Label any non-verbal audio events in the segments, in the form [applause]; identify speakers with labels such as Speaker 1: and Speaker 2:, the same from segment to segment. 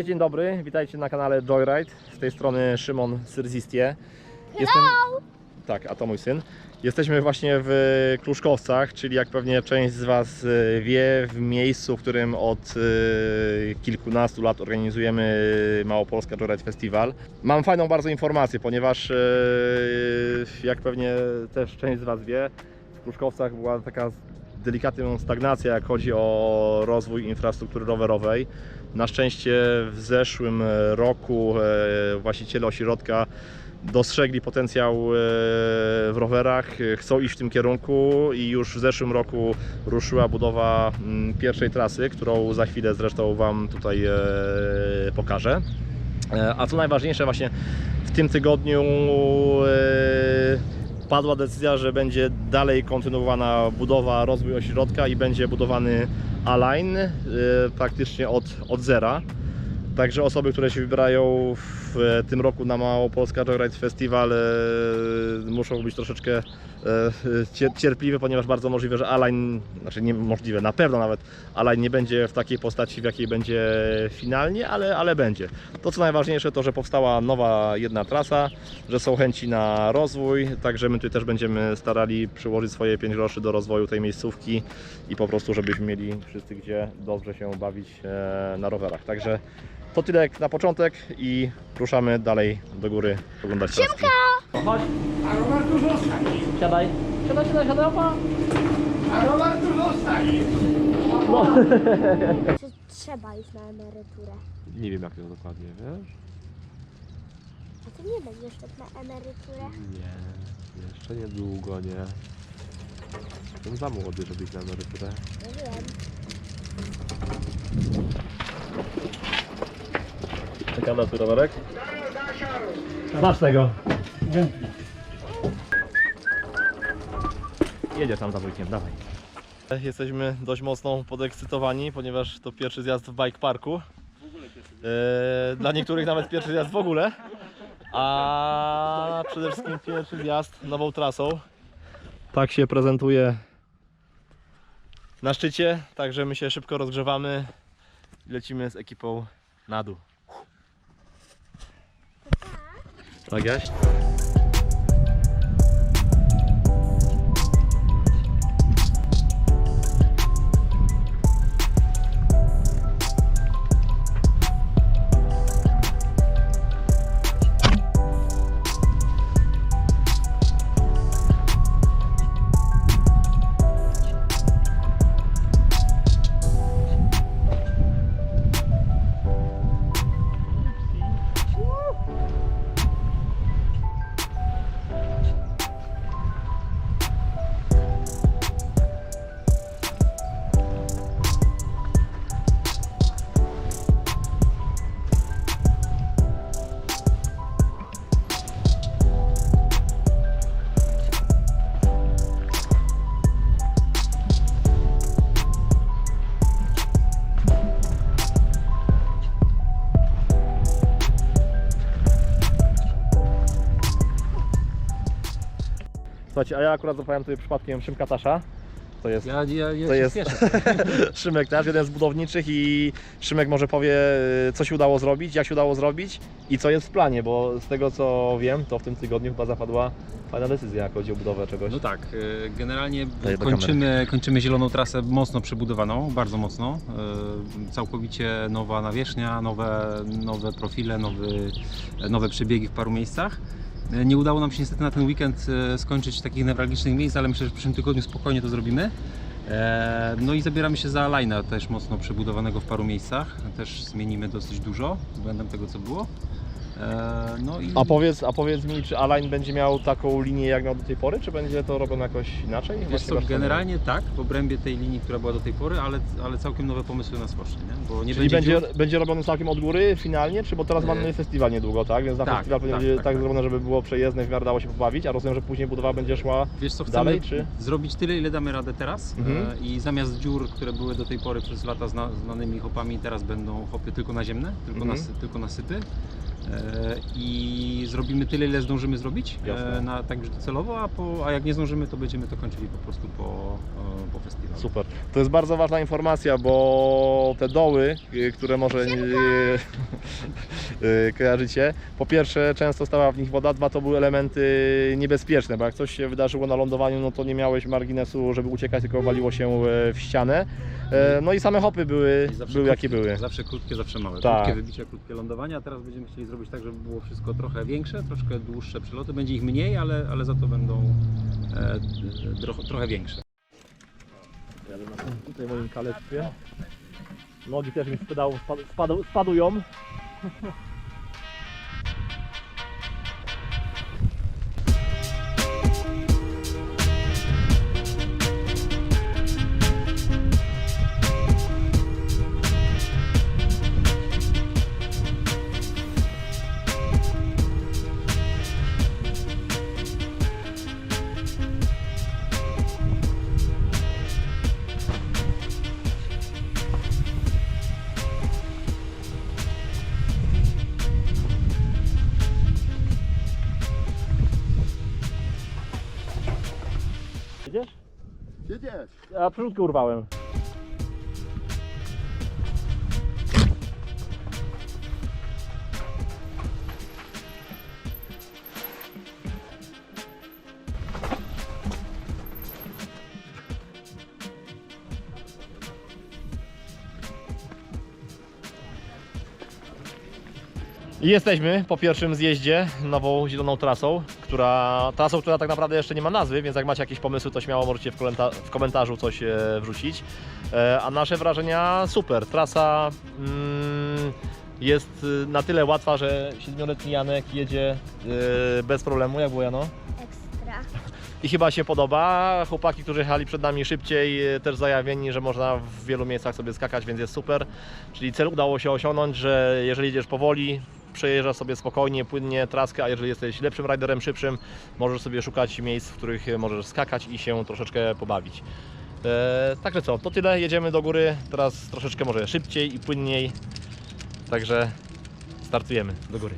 Speaker 1: Cześć, dzień dobry, witajcie na kanale Joyride. Z tej strony Szymon Syrzistie. Jestem... Tak, a to mój syn. Jesteśmy właśnie w Kluszkowcach, czyli jak pewnie część z Was y, wie, w miejscu, w którym od y, kilkunastu lat organizujemy Małopolska Joyride Festival. Mam fajną bardzo informację, ponieważ y, jak pewnie też część z Was wie, w Kluszkowcach była taka delikatna stagnacja, jak chodzi o rozwój infrastruktury rowerowej. Na szczęście w zeszłym roku e, właściciele ośrodka dostrzegli potencjał e, w rowerach, e, chcą iść w tym kierunku i już w zeszłym roku ruszyła budowa mm, pierwszej trasy, którą za chwilę zresztą Wam tutaj pokażę. A co najważniejsze, właśnie w tym tygodniu padła decyzja, że będzie dalej kontynuowana budowa, rozwój ośrodka i będzie budowany A-Line e, praktycznie od, od zera. Także osoby, które się wybierają w e, tym roku na Małopolska Joyride Festival e, muszą być troszeczkę e, cier- cierpliwe, ponieważ bardzo możliwe, że Align, znaczy nie możliwe, na pewno nawet Align nie będzie w takiej postaci, w jakiej będzie finalnie, ale, ale będzie. To co najważniejsze to, że powstała nowa jedna trasa, że są chęci na rozwój, także my tutaj też będziemy starali przyłożyć swoje 5 groszy do rozwoju tej miejscówki i po prostu, żebyśmy mieli wszyscy gdzie dobrze się bawić na rowerach. Także to tyle jak na początek i ruszamy dalej do góry oglądać Siemka! Chodź,
Speaker 2: A rower tu zostaje.
Speaker 1: siadaj. Siadaj, siadaj, siadaj, opa.
Speaker 2: A rower tu zostaje.
Speaker 3: Czy trzeba iść na emeryturę?
Speaker 4: Nie wiem jak to dokładnie, wiesz?
Speaker 3: A ty nie będziesz tak na emeryturę?
Speaker 4: Nie, jeszcze niedługo, nie. Jestem za młody, żeby iść na emeryturę.
Speaker 3: Nie wiem.
Speaker 1: Czekam na twój rowerek. Masz tego. Jedziesz tam za wujkiem, dawaj. Jesteśmy dość mocno podekscytowani, ponieważ to pierwszy zjazd w bike parku. Eee, dla niektórych nawet pierwszy zjazd w ogóle. A przede wszystkim pierwszy zjazd nową trasą. Tak się prezentuje na szczycie, także my się szybko rozgrzewamy i lecimy z ekipą na dół. Tak, Jaś? Słuchajcie, a ja akurat zapałem tutaj przypadkiem Szymka Tasza. To jest
Speaker 4: Ja, ja, ja
Speaker 1: To
Speaker 4: się
Speaker 1: jest-
Speaker 4: spieszę. [laughs]
Speaker 1: Szymek Tasz, jeden z budowniczych i Szymek może powie, co się udało zrobić, jak się udało zrobić i co jest w planie, bo z tego co wiem, to w tym tygodniu chyba zapadła fajna decyzja, jak chodzi o budowę czegoś.
Speaker 5: No tak, e, generalnie
Speaker 1: Daję do
Speaker 5: kończymy, kończymy zieloną trasę mocno przebudowaną, bardzo mocno. E, Całkowicie nowa nawierzchnia, nowe, nowe profile, nowy, nowe przebiegi w paru miejscach. E, Nie udało nam się niestety na ten weekend e, skończyć takich newralgicznych miejsc, ale myślę, że w przyszłym tygodniu spokojnie to zrobimy. E, No i zabieramy się za line'a też mocno przebudowanego w paru miejscach. Też zmienimy dosyć dużo względem tego co było. E, No i
Speaker 1: A powiedz, a powiedz mi, czy Align będzie miał taką linię jak miał do tej pory, czy będzie to robione jakoś inaczej?
Speaker 5: Wiesz co, generalnie tak, w obrębie tej linii, która była do tej pory, ale, ale całkiem nowe pomysły nas poszły, nie? Bo nie
Speaker 1: Czyli będzie,
Speaker 5: dziur-
Speaker 1: będzie robione całkiem od góry finalnie, czy bo teraz
Speaker 5: E,
Speaker 1: mamy festiwal niedługo, tak? Więc na
Speaker 5: tak,
Speaker 1: festiwal będzie
Speaker 5: tak,
Speaker 1: tak,
Speaker 5: tak, tak.
Speaker 1: zrobione, żeby było przejezdne, w miarę dało się pobawić, a rozumiem, że później budowa będzie szła
Speaker 5: Wiesz co,
Speaker 1: dalej, czy?
Speaker 5: zrobić tyle, ile damy radę teraz
Speaker 1: Mhm.
Speaker 5: e, i zamiast dziur, które były do tej pory przez lata zna, znanymi hopami, teraz będą hopy tylko naziemne, tylko,
Speaker 1: Mhm.
Speaker 5: nasy, tylko nasypy. E, I zrobimy tyle, ile zdążymy zrobić,
Speaker 1: Jasne.
Speaker 5: e, na, tak już docelowo, a, po, a jak nie zdążymy, to będziemy to kończyli po prostu po, e, po festiwalu.
Speaker 1: Super. To jest bardzo ważna informacja, bo te doły, które może [laughs] kojarzycie, po pierwsze często stała w nich woda, dwa to były elementy niebezpieczne, bo jak coś się wydarzyło na lądowaniu, no to nie miałeś marginesu, żeby uciekać, tylko waliło się w ścianę. No i same hopy były, były jakie
Speaker 5: krótkie,
Speaker 1: były.
Speaker 5: Zawsze krótkie, zawsze małe.
Speaker 1: Tak.
Speaker 5: Krótkie wybicia, krótkie lądowania, a teraz będziemy chcieli zrobić tak, żeby było wszystko trochę większe, troszkę dłuższe przeloty. Będzie ich mniej, ale, ale za to będą e, trochę, trochę większe.
Speaker 1: Jadę na tym tutaj moim kalectwie. Nogi też mi z pedału Ja przódkę urwałem. Jesteśmy po pierwszym zjeździe nową zieloną trasą, która trasą, która tak naprawdę jeszcze nie ma nazwy, więc jak macie jakieś pomysły, to śmiało możecie w, komenta- w komentarzu coś e, wrzucić. E, a nasze wrażenia super. Trasa mm, jest y, na tyle łatwa, że siedmioletni Janek jedzie y, bez problemu, jak było Jano?
Speaker 3: Ekstra.
Speaker 1: I chyba się podoba. Chłopaki, którzy jechali przed nami szybciej, e, też zajawieni, że można w wielu miejscach sobie skakać, więc jest super. Czyli cel udało się osiągnąć, że jeżeli jedziesz powoli, przejeżdżasz sobie spokojnie, płynnie traskę, a jeżeli jesteś lepszym riderem, szybszym, możesz sobie szukać miejsc, w których możesz skakać i się troszeczkę pobawić. E, także co, to tyle, jedziemy do góry, teraz troszeczkę może szybciej i płynniej, także startujemy do góry.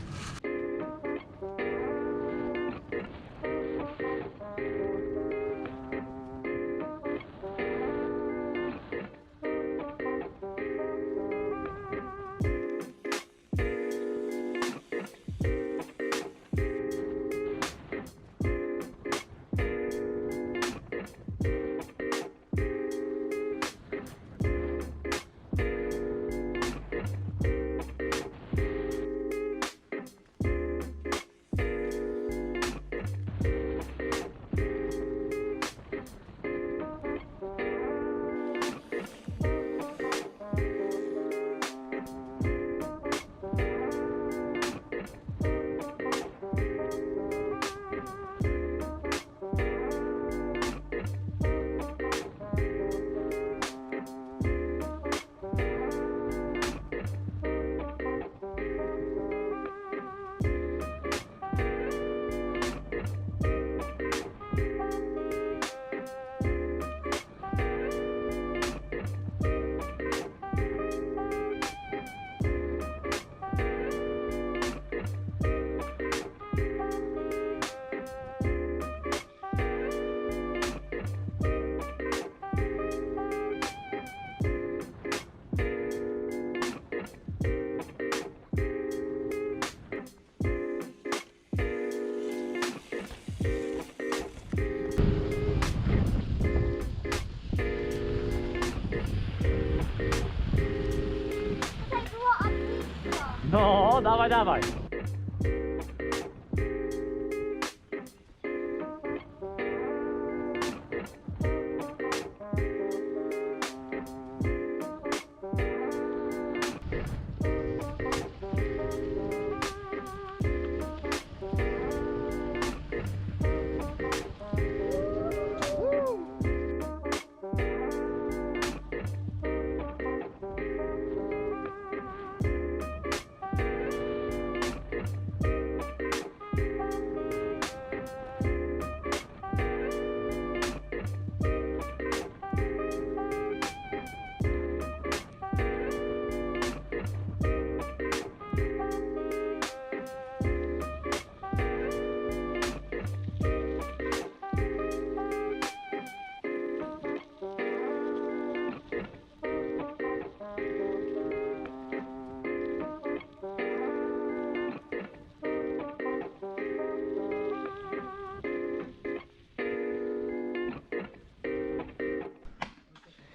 Speaker 1: Dawaj, dawaj.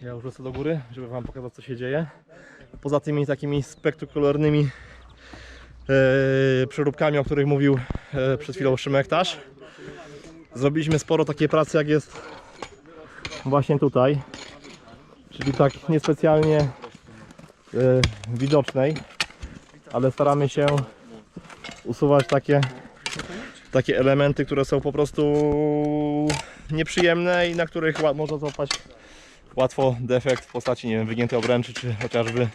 Speaker 1: Ja już do góry, żeby Wam pokazać co się dzieje. Poza tymi takimi spektakularnymi e, przeróbkami, o których mówił e, przed chwilą Szymek Tasz, zrobiliśmy sporo takiej pracy jak jest właśnie tutaj. Czyli tak niespecjalnie e, widocznej, ale staramy się usuwać takie, takie elementy, które są po prostu nieprzyjemne i na których można złapać łatwo defekt w postaci nie wiem, wygiętej obręczy czy chociażby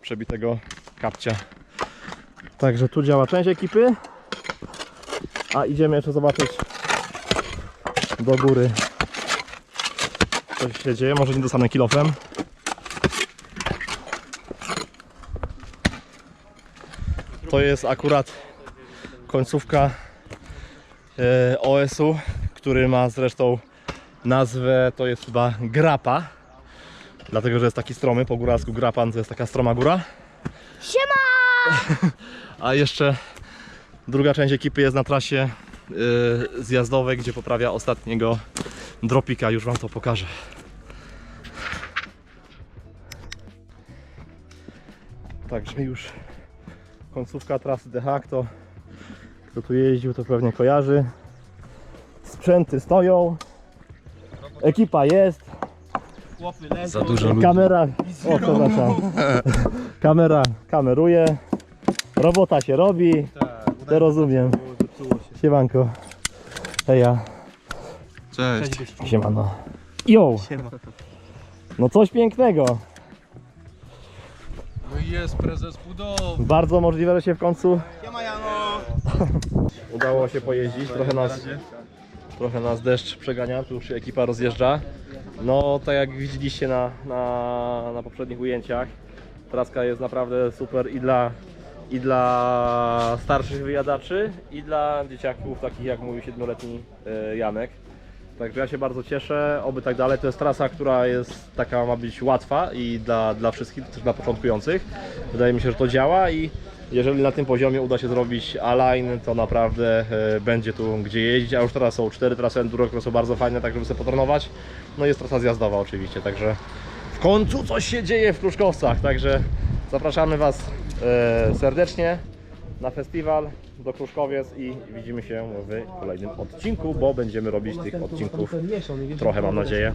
Speaker 1: przebitego kapcia. Także tu działa część ekipy, a idziemy jeszcze zobaczyć do góry co się dzieje, może nie dostanę kilofem. To jest akurat końcówka e, OS-u, który ma zresztą nazwę, to jest chyba Grapa. Dlatego, że jest taki stromy, po góralsku Grapan to jest taka stroma góra.
Speaker 3: Siema! [laughs]
Speaker 1: A jeszcze druga część ekipy jest na trasie y, zjazdowej, gdzie poprawia ostatniego dropika. Już Wam to pokażę. Także już końcówka trasy DH. Kto, kto tu jeździł, to pewnie kojarzy. Sprzęty stoją. Ekipa jest.
Speaker 5: Za dużo ludzi.
Speaker 1: Kamera. O, przepraszam. [laughs] Kamera kameruje. Robota się robi. To rozumiem. Siemanko. Heja.
Speaker 4: Cześć.
Speaker 1: Siemano. Jo. No coś pięknego.
Speaker 2: No i jest prezes budowy.
Speaker 1: Bardzo możliwe, że się w końcu [laughs] udało się pojeździć. Trochę nas, trochę nas deszcz przegania, tu już ekipa rozjeżdża. No tak jak widzieliście na, na, na poprzednich ujęciach, traska jest naprawdę super i dla, i dla starszych wyjadaczy i dla dzieciaków takich jak mój siedmioletni e, Janek. Także ja się bardzo cieszę, oby tak dalej. To jest trasa, która jest taka ma być łatwa i dla, dla wszystkich, też dla początkujących. Wydaje mi się, że to działa i jeżeli na tym poziomie uda się zrobić A-line, to naprawdę e, będzie tu gdzie jeździć, a już teraz są cztery trasy enduro, które są bardzo fajne, tak żeby sobie potrenować. No i jest trasa zjazdowa oczywiście, także w końcu coś się dzieje w Pruszkowcach, także zapraszamy Was e, serdecznie na festiwal do Kruszkowiec i widzimy się w kolejnym odcinku, bo będziemy robić tych odcinków trochę mam nadzieję.